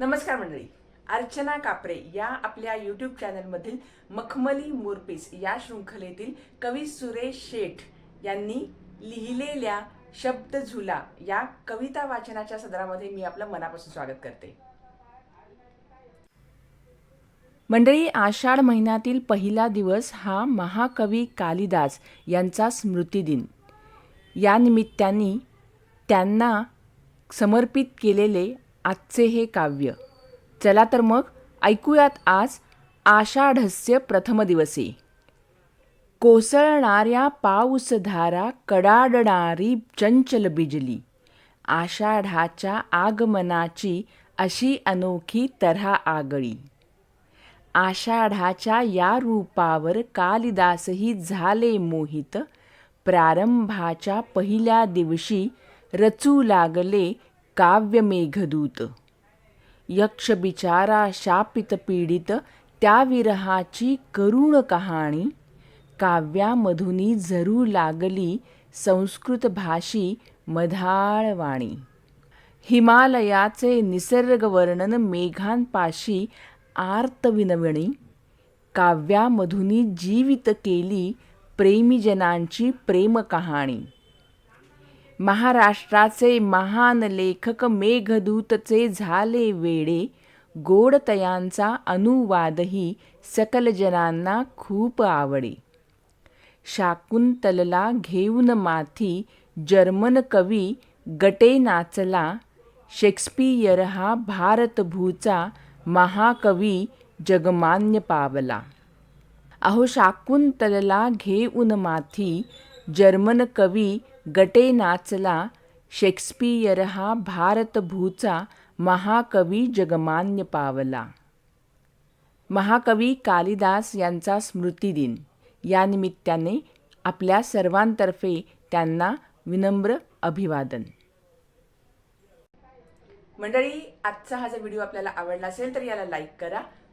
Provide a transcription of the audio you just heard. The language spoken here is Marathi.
नमस्कार मंडळी. अर्चना कापरे या आपल्या यूट्यूब चॅनलमधील मखमली मोरपीस या शृंखलेतील कवी सुरेश शेठ यांनी लिहिलेल्या शब्द झुला या कविता वाचनाच्या सदरामध्ये मी आपलं मनापासून स्वागत करते. मंडळी आषाढ महिन्यातील पहिला दिवस हा महाकवी कालिदास यांचा स्मृतिदिन या निमित्ताने त्यांना समर्पित केलेले आजचे हे काव्य. चला तर मग ऐकूयात आज आषाढस्य प्रथम दिवसे. कोसळणाऱ्या पाऊसधारा कडाडणारी चंचल बिजली. आषाढाच्या आगमनाची अशी अनोखी तऱ्हा आगळी. आषाढाच्या या रूपावर कालिदासही झाले मोहित. प्रारंभाच्या पहिल्या दिवशी रचू लागले काव्य मेघदूत यक्ष बिचारा शापित पीडित त्या विरहाची करुण कहाणी काव्यामधुनी झरू लागली संस्कृत भाषी मधाळवाणी। हिमालयाचे निसर्गवर्णन मेघांपाशी आर्तविनवणी काव्यामधुनी जीवित केली प्रेमीजनांची प्रेम कहाणी महाराष्ट्राचे महान लेखक मेघदूतचे झाले वेडे. गोडतयांचा अनुवादही सकल जनांना खूप आवडे. शाकुंतलला घेऊन माथी जर्मन कवी गटे नाचला शेक्सपियर हा भारतभूचा महाकवी जगमान्य पावला. अहो शाकुंतलला घेऊन माथी जर्मन कवी गटे नाचला शेक्सपियर हा भारतभूचा महाकवी जगमान्य पावला. महाकवी कालिदास यांचा स्मृतिदिन. या निमित्ताने आपल्या सर्वांतर्फे त्यांना विनम्र अभिवादन. मंडळी आजचा हा जर व्हिडिओ आपल्याला आवडला असेल तर याला लाईक करा.